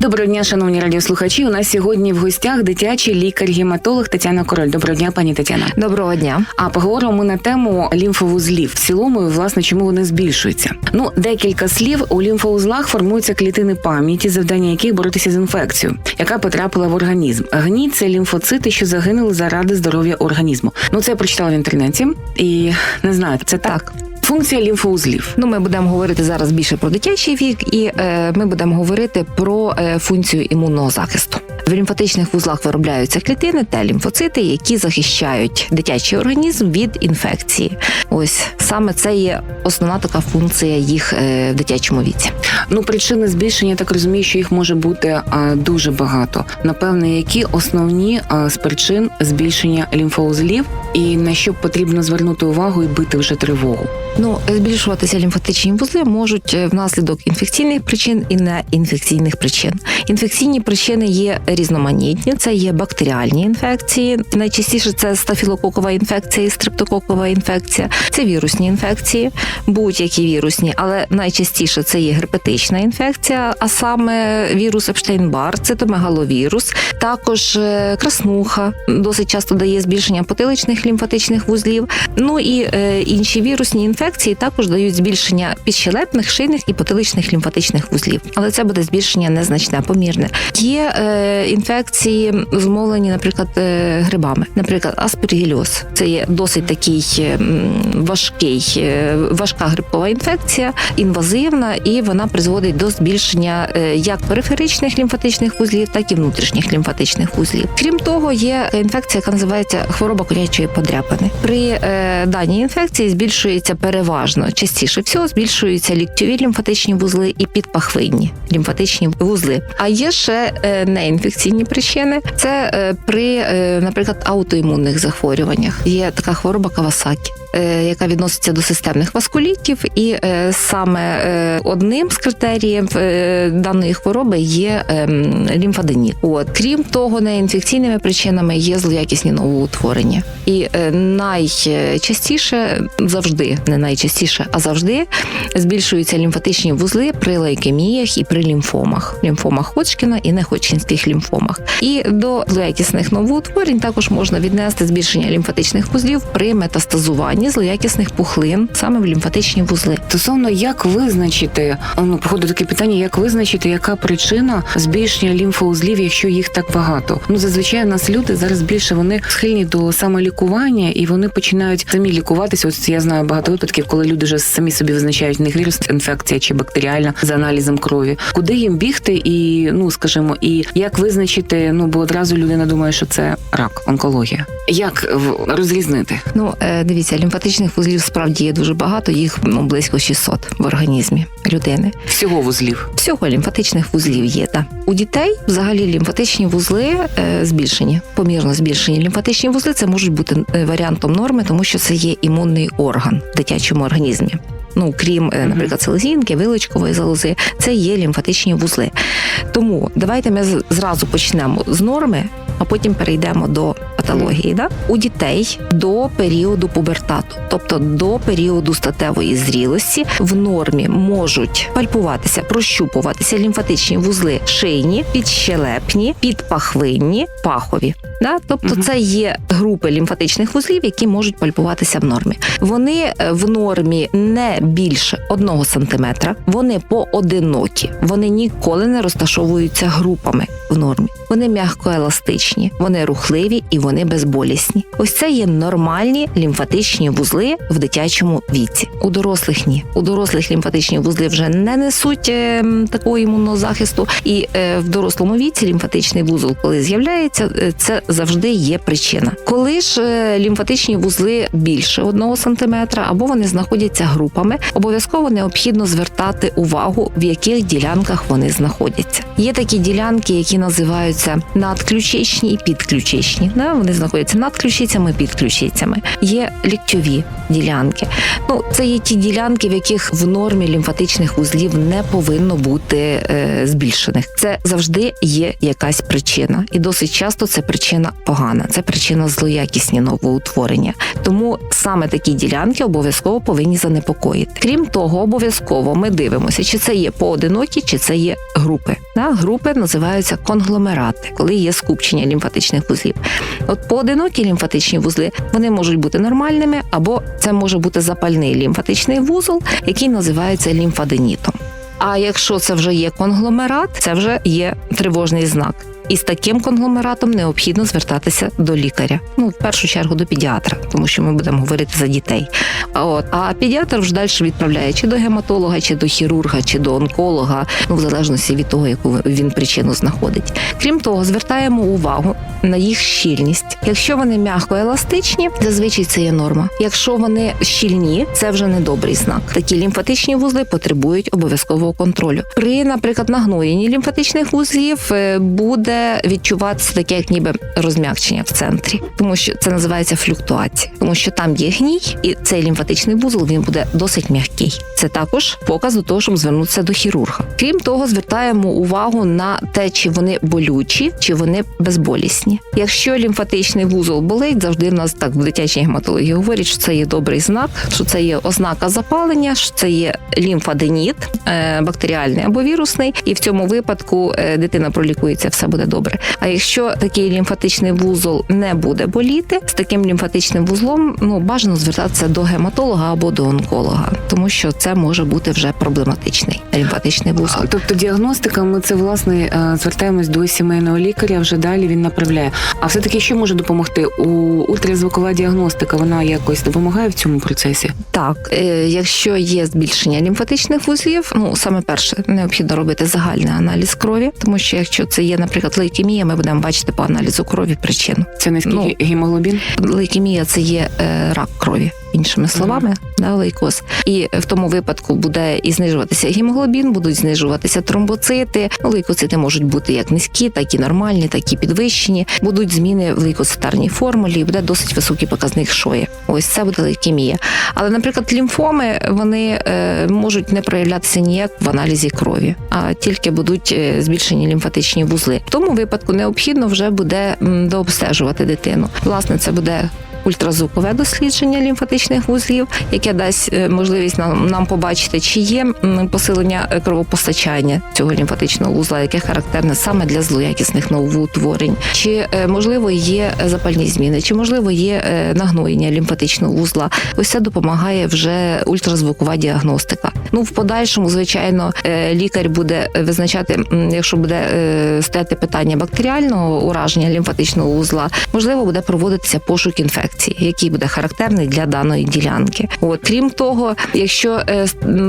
Доброго дня, шановні радіослухачі. У нас сьогодні в гостях дитячий лікар-гематолог Тетяна Король. Доброго дня, пані Тетяна. Доброго дня. А поговоримо ми на тему лімфовузлів в цілому, і власне чому вони збільшуються. Ну, декілька слів у лімфоузлах формуються клітини пам'яті, завдання яких боротися з інфекцією, яка потрапила в організм. Гні це лімфоцити, що загинули заради здоров'я організму. Ну це я прочитала в інтернеті, і не знаю, це так. Функція лімфоузлів. Ну, ми будемо говорити зараз більше про дитячий вік, і е, ми будемо говорити про е, функцію імунного захисту. В лімфатичних вузлах виробляються клітини та лімфоцити, які захищають дитячий організм від інфекції. Ось саме це є основна така функція їх е, в дитячому віці. Ну, причини збільшення, я так розумію, що їх може бути дуже багато. Напевне, які основні з причин збільшення лімфоузлів, і на що потрібно звернути увагу і бити вже тривогу. Ну, збільшуватися лімфатичні вузли можуть е, внаслідок інфекційних причин і неінфекційних причин. Інфекційні причини є різноманітні. Це є бактеріальні інфекції. Найчастіше це стафілококова інфекція і стрептококова інфекція. Це вірусні інфекції, будь-які вірусні, але найчастіше це є герпетична інфекція, а саме вірус Епштейн-Бар, цитомегаловірус, також е, краснуха досить часто дає збільшення потиличних лімфатичних вузлів. Ну і е, інші вірусні інфекції також дають збільшення підщелепних, шийних і потиличних лімфатичних вузлів. Але це буде збільшення незначне, помірне. Є е, інфекції, зумовлені, наприклад, е, грибами, наприклад, аспергільоз. Це є досить такий е, важкий, е, важка грибкова інфекція, інвазивна, і вона призводить до збільшення як периферичних лімфатичних вузлів, так і внутрішніх лімфатичних вузлів. Крім того, є інфекція, яка називається хвороба курячої подряпини. При даній інфекції збільшується переважно частіше всього збільшуються ліктьові лімфатичні вузли і підпахвинні лімфатичні вузли. А є ще е, неінфекційні причини. Це е, при, е, наприклад, аутоімунних захворюваннях. Є така хвороба Кавасакі. Е, Яка відноситься до системних васкулітів, і е, саме е, одним з критеріїв даної хвороби є ем, лімфаденіт. От крім того, неінфекційними причинами є злоякісні новоутворення, і найчастіше завжди, не найчастіше, а завжди збільшуються лімфатичні вузли при лейкеміях і при лімфомах, лімфомах Ходжкіна і неходжкінських лімфомах. І до злоякісних новоутворень також можна віднести збільшення лімфатичних вузлів при метастазуванні злоякісних пухлин саме в лімфатичні вузли. Стосовно як визначити, ну походу таке питання, як визначити, яка причина збільшення лімфоузлів, якщо їх так багато. Ну зазвичай у нас люди зараз більше вони схильні до самолікування і вони починають самі лікуватися. Ось я знаю багато випадків, коли люди вже самі собі визначають них вірус інфекція чи бактеріальна за аналізом крові. Куди їм бігти, і ну скажімо, і як визначити? Ну бо одразу людина думає, що це рак, онкологія. Як розрізнити? Ну е, дивіться, лімфатичних вузлів справді є дуже багато, їх ну близько 600 в організмі людини. Всього вузлів. Всього лімфатичних вузлів є. Та. У дітей взагалі лімфатичні вузли е, збільшені, помірно збільшені. Лімфатичні вузли це можуть бути е, варіантом норми, тому що це є імунний орган в дитячому організмі. Ну, крім, е, наприклад, селезінки, вилочкової залози, це є лімфатичні вузли. Тому давайте ми зразу почнемо з норми, а потім перейдемо до патології. Да? У дітей до періоду пубертату, тобто до періоду статевої зрілості, в нормі можуть пальпуватися, прощупуватися лімфатичні вузли шийні, підщелепні, підпахвинні, пахові. Да? Тобто, Мгм. це є групи лімфатичних вузлів, які можуть пальпуватися в нормі. Вони е, в нормі не більше одного сантиметра, вони поодинокі, вони ніколи не розташовуються групами в нормі. Вони м'якоеластичні, вони рухливі і вони безболісні. Ось це є нормальні лімфатичні вузли в дитячому віці. У дорослих ні. У дорослих лімфатичні вузли вже не несуть е, такого імунного захисту. І е, в дорослому віці лімфатичний вузол, коли з'являється, е, це завжди є причина. Коли ж е, лімфатичні вузли більше одного сантиметра або вони знаходяться групами, обов'язково необхідно звертати увагу, в яких ділянках вони знаходяться. Є такі ділянки, які називаються надключичні і підключичні. Да? Вони знаходяться над ключицями, під ключицями. Є ліктьові ділянки. Ну, це є ті ділянки, в яких в нормі лімфатичних вузлів не повинно бути е, збільшених. Це завжди є якась причина, і досить часто це причина погана. Це причина злоякісні новоутворення. Тому саме такі ділянки обов'язково повинні занепокоїти. Крім того, обов'язково ми дивимося, чи це є поодинокі, чи це є групи. Да? Групи називаються конгломерати, коли є скупчення лімфатичних вузлів. От поодинокі лімфатичні вузли вони можуть бути нормальними, або це може бути запальний лімфатичний вузол, який називається лімфаденітом. А якщо це вже є конгломерат, це вже є тривожний знак. І з таким конгломератом необхідно звертатися до лікаря. Ну, в першу чергу до педіатра, тому що ми будемо говорити за дітей. А От а педіатр вже далі відправляє чи до гематолога, чи до хірурга, чи до онколога, ну в залежності від того, яку він причину знаходить. Крім того, звертаємо увагу на їх щільність. Якщо вони м'яко еластичні, зазвичай це є норма. Якщо вони щільні, це вже недобрий знак. Такі лімфатичні вузли потребують обов'язкового контролю. При, наприклад, нагноєнні лімфатичних вузлів е, буде відчуватися таке, як ніби розм'якчення в центрі, тому що це називається флюктуація, тому що там є гній, і цей лімфатичний вузол він буде досить м'який. Це також показ до того, щоб звернутися до хірурга. Крім того, звертаємо увагу на те, чи вони болючі, чи вони безболісні. Якщо лімфатичний вузол болить, завжди в нас так в дитячій гематології говорять, що це є добрий знак, що це є ознака запалення, що це є лімфаденіт, е, бактеріальний або вірусний, і в цьому випадку е, дитина пролікується, все буде добре. А якщо такий лімфатичний вузол не буде боліти, з таким лімфатичним вузлом ну бажано звертатися до гематолога або до онколога, тому що це може бути вже проблематичний лімфатичний вузол. Тобто діагностика, ми це власне е, звертаємось до сімейного лікаря. Вже далі він направляє. А все таки, що може допомогти? У ультразвукова діагностика вона якось допомагає в цьому процесі. Так, е, якщо є збільшення лімфатичних вузлів, ну саме перше необхідно робити загальний аналіз крові, тому що якщо це є, наприклад, лейкемія, ми будемо бачити по аналізу крові причину. Це не Ну, гемоглобін? Лейкемія це є е, рак крові. Іншими словами, да, лейкоз. І в тому випадку буде і знижуватися гемоглобін, будуть знижуватися тромбоцити. Ну, лейкоцити можуть бути як низькі, так і нормальні, так і підвищені. Будуть зміни в лейкоцитарній формулі, і буде досить високий показник шої. Ось це буде лейкемія. Але, наприклад, лімфоми вони е, можуть не проявлятися ніяк в аналізі крові, а тільки будуть е, збільшені лімфатичні вузли. В тому випадку необхідно вже буде дообстежувати дитину. Власне, це буде ультразвукове дослідження лімфатичних вузлів, яке дасть е, можливість нам, нам побачити, чи є посилення е, кровопостачання цього лімфатичного вузла, яке характерне саме для злоякісних новоутворень, чи е, можливо є запальні зміни, чи можливо є нагноєння лімфатичного вузла. Ось це допомагає вже ультразвукова діагностика. Ну в подальшому, звичайно, лікар буде визначати, якщо буде стояти питання бактеріального ураження лімфатичного вузла, можливо, буде проводитися пошук інфекції, який буде характерний для даної ділянки. От крім того, якщо е,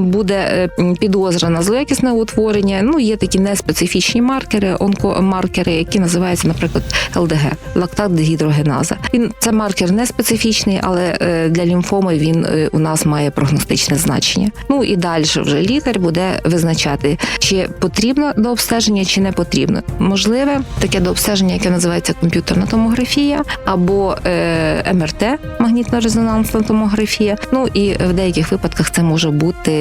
буде е, підозра на злоякісне утворення, ну є такі неспецифічні маркери, онкомаркери, які називаються, наприклад, ЛДГ лактат дегідрогеназа. Він це маркер не специфічний, але е, для лімфоми він у нас має прогностичне значення. Ну і далі вже лікар буде визначати, чи потрібно до обстеження, чи не потрібно. Можливе таке до обстеження, яке називається комп'ютерна томографія або МРТ, магнітно-резонансна томографія. Ну і в деяких випадках це може бути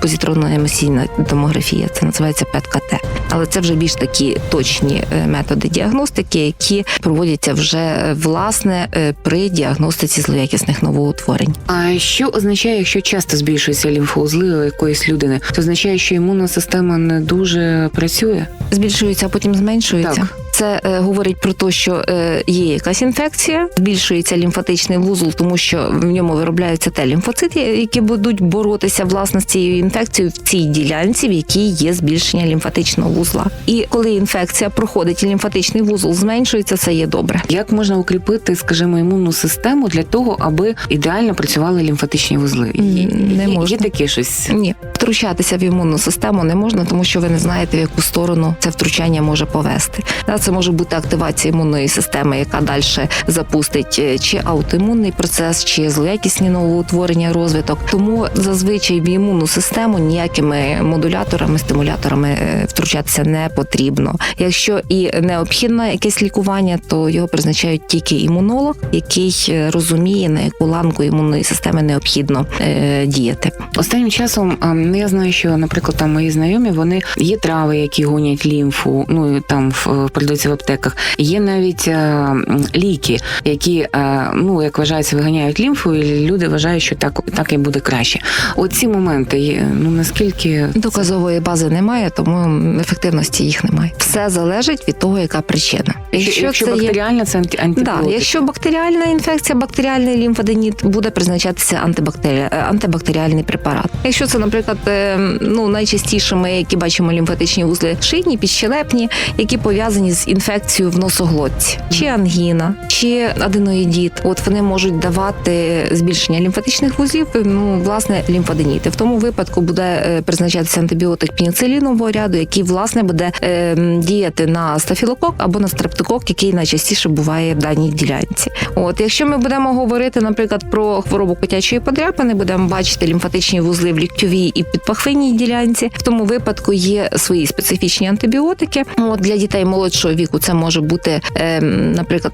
позитронно-емісійна томографія. Це називається ПЕТ-КТ. Але це вже більш такі точні е, методи діагностики, які проводяться вже е, власне е, при діагностиці злоякісних новоутворень. А що означає, якщо часто збільшуються лімфоузли у якоїсь людини? Це означає, що імунна система не дуже працює? Збільшується, а потім зменшується. Так. Це е, говорить про те, що е, є якась інфекція, збільшується лімфатичний вузол, тому що в ньому виробляються те лімфоцити, які будуть боротися власне з цією інфекцією в цій ділянці, в якій є збільшення лімфатичного вузла. І коли інфекція проходить, і лімфатичний вузол зменшується, це є добре. Як можна укріпити, скажімо, імунну систему для того, аби ідеально працювали лімфатичні вузли? Не є, можна. є таке щось. Ні, втручатися в імунну систему не можна, тому що ви не знаєте, в яку сторону це втручання може повести. Це може бути активація імунної системи, яка далі запустить е, чи аутоімунний процес, чи злоякісні новоутворення, розвиток. Тому зазвичай в імунну систему ніякими модуляторами, стимуляторами е, втручатися не потрібно. Якщо і необхідно якесь лікування, то його призначають тільки імунолог, який е, розуміє на яку ланку імунної системи необхідно е, діяти. Останнім часом а, ну, я знаю, що, наприклад, там мої знайомі вони є трави, які гонять лімфу. Ну там в продаються в аптеках. Є навіть а, ліки, які ну як вважається, виганяють лімфу, і люди вважають, що так так і буде краще. Оці моменти є, ну наскільки Доказової бази немає, тому ефективності їх немає. Все залежить від того, яка причина. якщо, якщо бактеріальна, це анти- Да, якщо бактеріальна інфекція, бактеріальний лімфоденіт буде призначатися антибактері... е, антибактеріальний препарат. Якщо це, наприклад, е, ну найчастіше ми, які бачимо лімфатичні вузли шийні, підщелепні, які пов'язані з інфекцією в носоглотці, чи ангіна, чи аденоїдіт, от вони можуть давати збільшення лімфатичних вузлів, ну власне лімфоденіти. В тому випадку буде е, призначатися антибіотик пеніцилінового ряду, який власне буде е, діяти на стафілокок або на стрептокок, який найчастіше буває в даній ділянці. От якщо ми будемо говорити, наприклад, про хворобу котячої подряпини, будемо бачити лімфатичні вузли в ліктьовій і підпахвинній ділянці. В тому випадку є свої специфічні антибіотики. От для дітей молодшого віку це може бути, е, наприклад,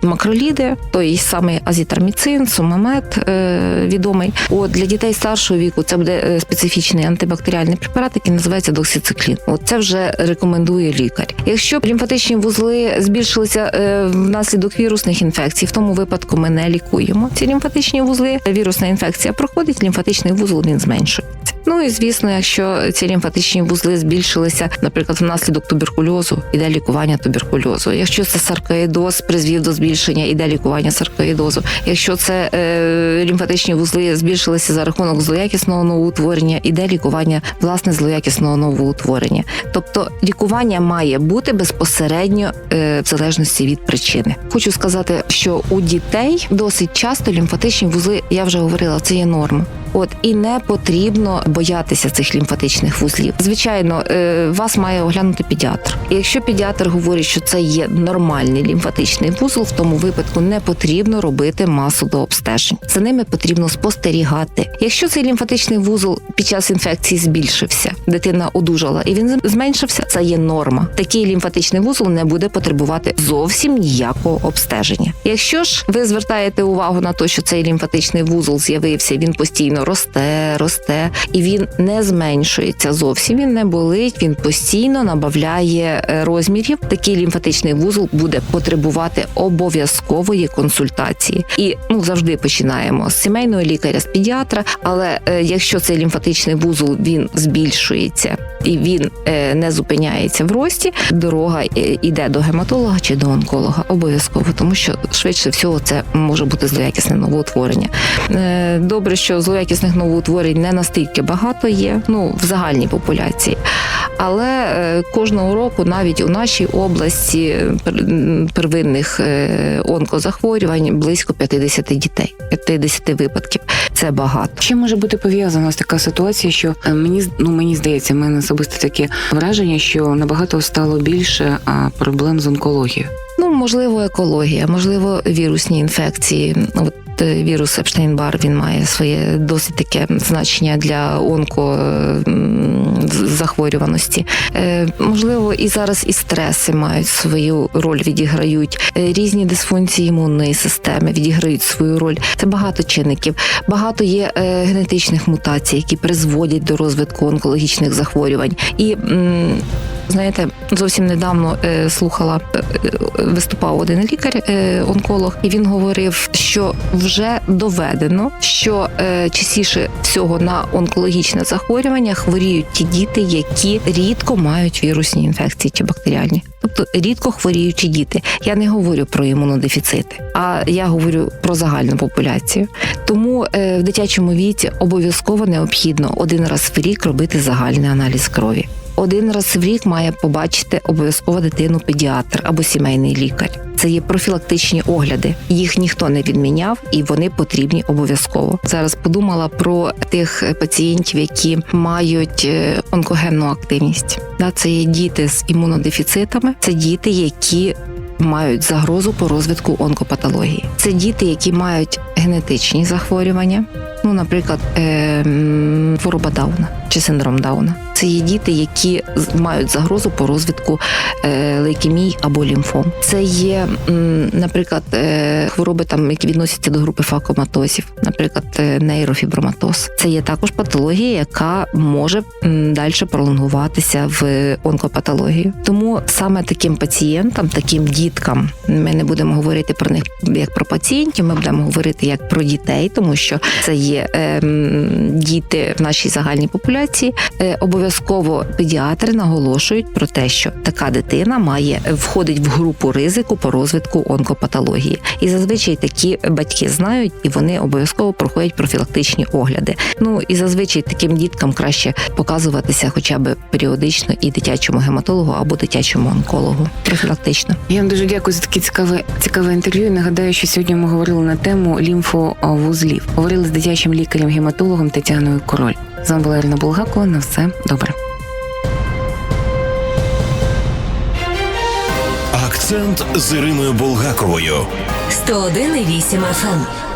макроліди, той самий азітарміцин, сумамет е, відомий. От для дітей старшого віку це буде е, специфічний антибактеріальний препарат, який називається доксициклін. От це вже рекомендує лікар. Якщо лімфатичні вузли збільшилися е, внаслідок вірусних інфекцій, в тому випадку ми не лікуємо ці лімфатичні вузли. Вірусна інфекція проходить, лімфатичний вузол він зменшується. Ну і звісно, якщо ці лімфатичні вузли збільшилися, наприклад, внаслідок туберкульозу, іде лікування туберкульозу. Якщо це саркоїдоз призвів до збільшення, іде лікування саркоїдозу. Якщо це е, лімфатичні вузли збільшилися за рахунок злоякісного новоутворення, іде лікування власне злоякісного новоутворення. Тобто лікування має бути безпосередньо е, в залежності від причини. Хочу сказати, що у дітей досить часто лімфатичні вузли, я вже говорила, це є норма. От і не потрібно боятися цих лімфатичних вузлів. Звичайно, е, вас має оглянути педіатр. І якщо педіатр говорить, що це є нормальний лімфатичний вузол, в тому випадку не потрібно робити масу до обстежень. За ними потрібно спостерігати. Якщо цей лімфатичний вузол під час інфекції збільшився, дитина одужала і він зменшився, це є норма. Такий лімфатичний вузол не буде потребувати зовсім ніякого обстеження. Якщо ж ви звертаєте увагу на те, що цей лімфатичний вузол з'явився, він постійно росте, росте, і він не зменшується зовсім. Він не болить, він постійно набавляє е, розмірів. Такий лімфатичний вузол буде потребувати обов'язкової консультації. І ну завжди починаємо з сімейного лікаря, з педіатра. Але е, якщо цей лімфатичний вузол він збільшується і він е, не зупиняється в рості, дорога е, йде до гематолога чи до онколога обов'язково, тому що швидше всього це може бути злоякісне новоутворення. Е, Добре, що злоякісних новоутворень не настільки багато є, ну в загальній популяції. Але е, кожного року навіть у нашій області е, первинних е, онкозахворювань близько 50 дітей, 50 випадків. Це багато. Чим може бути пов'язана така ситуація, що мені ну мені здається, в мене особисто таке враження, що набагато стало більше проблем з онкологією. Ну, можливо, екологія, можливо, вірусні інфекції. От е, вірус Епштейн-Бар він має своє досить таке значення для онкозахворюваності. Е, Можливо, і зараз і стреси мають свою роль, відіграють Е, різні дисфункції імунної системи, відіграють свою роль. Це багато чинників. Багато є е, генетичних мутацій, які призводять до розвитку онкологічних захворювань. І знаєте, зовсім недавно е, слухала, е, е, виступав один лікар, е, онколог, і він говорив, що вже доведено, що е, частіше всього на онкологічне захворювання хворіють ті діти, які рідко мають вірусні інфекції чи бактеріальні. Тобто рідко хворіючі діти. Я не говорю про імунодефіцити, а я говорю про загальну популяцію. Тому е, в дитячому віці обов'язково необхідно один раз в рік робити загальний аналіз крові. Один раз в рік має побачити обов'язково дитину педіатр або сімейний лікар. Це є профілактичні огляди. Їх ніхто не відміняв, і вони потрібні обов'язково. Зараз подумала про тих пацієнтів, які мають е, онкогенну активність. Це є діти з імунодефіцитами, це діти, які мають загрозу по розвитку онкопатології. Це діти, які мають генетичні захворювання, ну, наприклад, е, хвороба Дауна чи синдром Дауна. Це є діти, які мають загрозу по розвитку е, лейкемій або лімфом. Це є, наприклад, е, хвороби, там, які відносяться до групи факоматозів, наприклад, е, нейрофіброматоз. Це є також патологія, яка може далі пролонгуватися в онкопатологію. Тому саме таким пацієнтам, таким діткам, ми не будемо говорити про них як про пацієнтів, ми будемо говорити як про дітей, тому що це є ем, діти в нашій загальній популяції. Е, обов'язково педіатри наголошують про те, що така дитина має входить в групу ризику по розвитку онкопатології. І зазвичай такі батьки знають, і вони обов'язково проходять профілактичні огляди. Ну і зазвичай таким діткам краще показуватися, хоча б періодично, і дитячому гематологу або дитячому онкологу профілактично. Я вам дуже дякую за таке цікаве цікаве інтерв'ю. Нагадаю, що сьогодні ми говорили на тему лімфовузлів. Говорили з дитячим лікарем-гематологом Тетяною Король. З вами була Ірина Булгакова. На все добре. Акцент з Іриною Булгаковою. 101,8 FM.